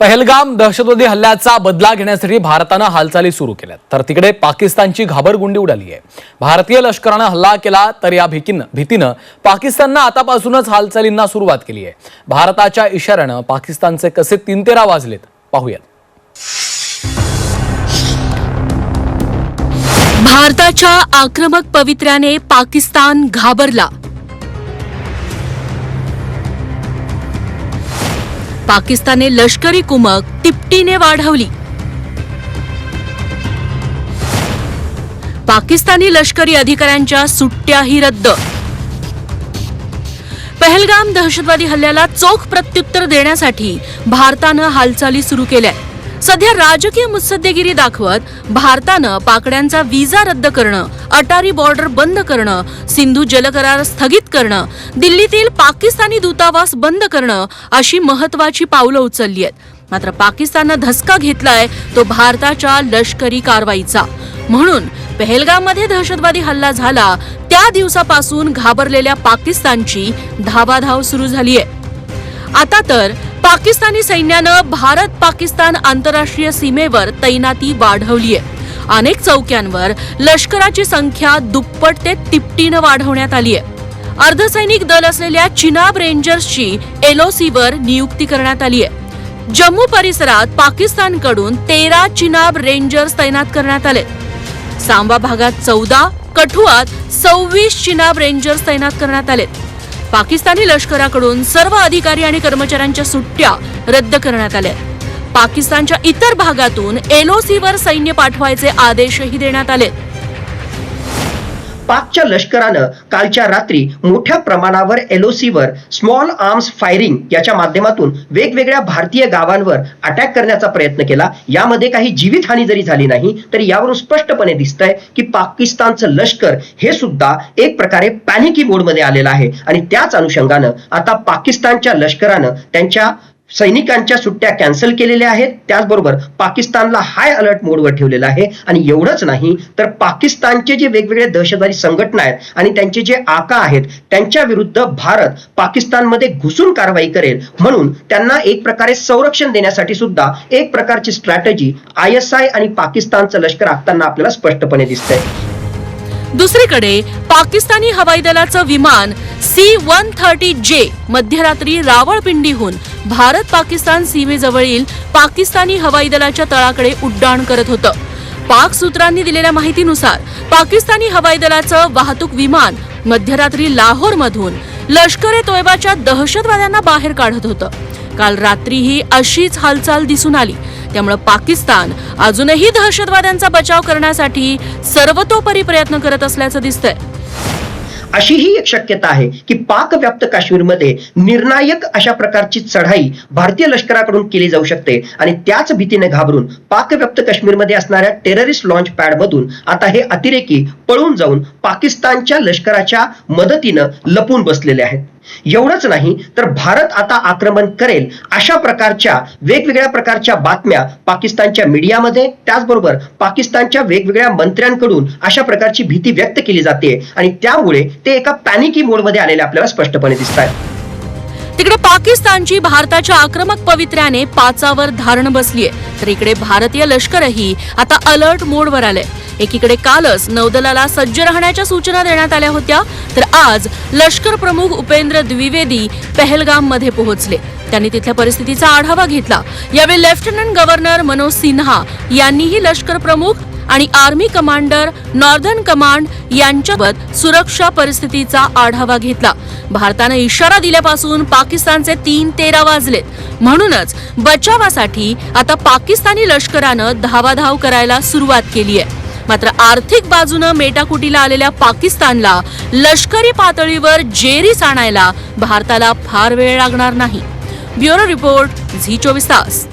पहलगाम दहशतवादी हल्ल्याचा बदला घेण्यासाठी भारतानं हालचाली सुरू केल्यात. तर तिकडे पाकिस्तानची घाबरगुंडी उडाली आहे. भारतीय लष्करानं हल्ला केला तर या भीतीनं भीतीनं पाकिस्ताननं आतापासूनच हालचालींना सुरुवात केली आहे. भारताच्या इशाऱ्यानं पाकिस्तानचे कसे तीन तेरा वाजलेत पाहूयात. भारताच्या आक्रमक पवित्र्याने पाकिस्तान घाबरला. पाकिस्तानने लष्करी कुमक तिपटीने वाढवली. पाकिस्तानी लष्करी अधिकाऱ्यांच्या सुट्ट्याही रद्द. पहलगाम दहशतवादी हल्ल्याला चोख प्रत्युत्तर देण्यासाठी भारतानं हालचाली सुरू केल्या सध्या राजकीय मुत्सद्देगिरी दाखवत भारतानं पाकड्यांचा विजा रद्द करणं अटारी बॉर्डर बंद करणं सिंधू जलकरार स्थगित करणं दिल्लीतील पाकिस्तानी दूतावास बंद करणं अशी महत्वाची पावलं उचलली आहेत. मात्र पाकिस्ताननं धसका घेतलाय तो भारताच्या लष्करी कारवाईचा. म्हणून पहलगाममध्ये दहशतवादी हल्ला झाला त्या दिवसापासून घाबरलेल्या पाकिस्तानची धावाधाव सुरू झाली आहे आता तर पाकिस्तानी सैन्यानं भारत पाकिस्तान आंतरराष्ट्रीय सीमेवर तैनाती वाढवली आहे अनेक चौक्यांवर लष्कराची संख्या दुप्पट ते तिपटीनं वाढवण्यात आली आहे अर्धसैनिक दल असलेल्या चिनाब रेंजर्सची एलओसीवर नियुक्ती करण्यात आली आहे जम्मू परिसरात पाकिस्तानकडून तेरा चिनाब रेंजर्स तैनात करण्यात आले. सांबा भागात चौदा कठुआत सव्वीस चिनाब रेंजर्स तैनात करण्यात आलेत पाकिस्तानी लष्कराकडून सर्व अधिकारी आणि कर्मचाऱ्यांच्या सुट्ट्या रद्द करण्यात आल्या. पाकिस्तानच्या इतर भागातून एलओसीवर सैन्य पाठवायचे आदेशही देण्यात आले. पाकच्या लष्करानं कालच्या रात्री मोठ्या प्रमाणावर एलओसीवर स्मॉल आर्म्स फायरिंग याच्या माध्यमातून वेगवेगळ्या भारतीय गावांवर अटॅक करण्याचा प्रयत्न केला. यामध्ये काही जीवितहानी जरी झाली नाही तरी यावरून स्पष्टपणे दिसतंय की पाकिस्तानचं लष्कर हे सुद्धा एक प्रकारे पॅनिकी मोडमध्ये आलेलं आहे. आणि त्याच अनुषंगानं आता पाकिस्तानच्या लष्करानं त्यांच्या सैनिकांच्या सुट्ट्या कॅन्सल केलेल्या आहेत. त्याचबरोबर पाकिस्तानला हाय अलर्ट मोडवर ठेवलेलं आहे. आणि एवढंच नाही तर पाकिस्तानचे जे वेगवेगळे दहशतवादी संघटना आहेत आणि त्यांचे जे आका आहेत त्यांच्या विरुद्ध भारत पाकिस्तानमध्ये घुसून कारवाई करेल. म्हणून त्यांना एक प्रकारे संरक्षण देण्यासाठी सुद्धा एक प्रकारची स्ट्रॅटजी आय एस आय आणि पाकिस्तानचं लष्कर आखताना आपल्याला स्पष्टपणे दिसतंय. दुसरीकडे पाकिस्तानी हवाई दलाचं विमान सी वन थर्टी जे मध्यरात्री रावळपिंडीहून भारत पाकिस्तान सीमेजवळील पाकिस्तानी हवाई दलाच्या तळाकडे उड्डाण करत होतं. पाक सूत्रांनी दिलेल्या माहितीनुसार पाकिस्तानी हवाई दलाचं वाहतूक विमान मध्यरात्री लाहोरमधून लष्कर ए तोयबाच्या दहशतवाद्यांना बाहेर काढत होतं. काल रात्रीही अशीच हालचाल दिसून आली. त्यामुळे पाकिस्तान अजूनही दहशतवाद्यांचा बचाव करण्यासाठी सर्वतोपरी प्रयत्न करत असल्याचं दिसतंय. अशीही एक शक्यता आहे की पाक व्याप्त काश्मीरमध्ये निर्णायक अशा प्रकारची चढाई भारतीय लष्कराकडून केली जाऊ शकते आणि त्याच भीतीने घाबरून पाकव्याप्त काश्मीरमध्ये असणाऱ्या टेररिस्ट लॉन्च पॅड मधून आता हे अतिरेकी पळून जाऊन पाकिस्तानच्या लष्कराच्या मदतीनं लपून बसलेले आहेत. एवढंच नाही तर भारत आता आक्रमण करेल अशा प्रकारच्या वेगवेगळ्या प्रकारच्या बातम्या पाकिस्तानच्या मीडियामध्ये त्याचबरोबर पाकिस्तानच्या वेगवेगळ्या मंत्र्यांकडून अशा प्रकारची भीती व्यक्त केली जाते आणि त्यामुळे ते एका पॅनिकी मोडमध्ये आलेले आपल्याला स्पष्टपणे दिसत आहे तिकडे पाकिस्तानची भारताच्या आक्रमक पवित्र्याने पाचावर धारण बसलीय. तर इकडे भारतीय लष्करही आता अलर्ट मोडवर आलंय. एकीकडे कालच नौदलाला सज्ज राहण्याच्या सूचना देण्यात आल्या होत्या तर आज लष्कर प्रमुख उपेंद्र द्विवेदी पहलगाममध्ये पोहोचले. त्यांनी तिथल्या परिस्थितीचा आढावा घेतला. यावेळी लेफ्टनंट गव्हर्नर मनोज सिन्हा यांनीही लष्कर प्रमुख आणि आर्मी कमांडर नॉर्दर्न कमांड यांच्यासोबत सुरक्षा परिस्थितीचा आढावा घेतला. भारतानं इशारा दिल्यापासून पाकिस्तानचे तीन तेरा वाजलेत. म्हणूनच बचावासाठी आता पाकिस्तानी लष्करानं धावाधाव करायला सुरुवात केली आहे. मात्र आर्थिक बाजूनं मेटाकुटीला आलेल्या पाकिस्तानला लष्करी पातळीवर जेरीस आणायला भारताला फार वेळ लागणार नाही. ब्युरो रिपोर्ट झी चोवीस तास.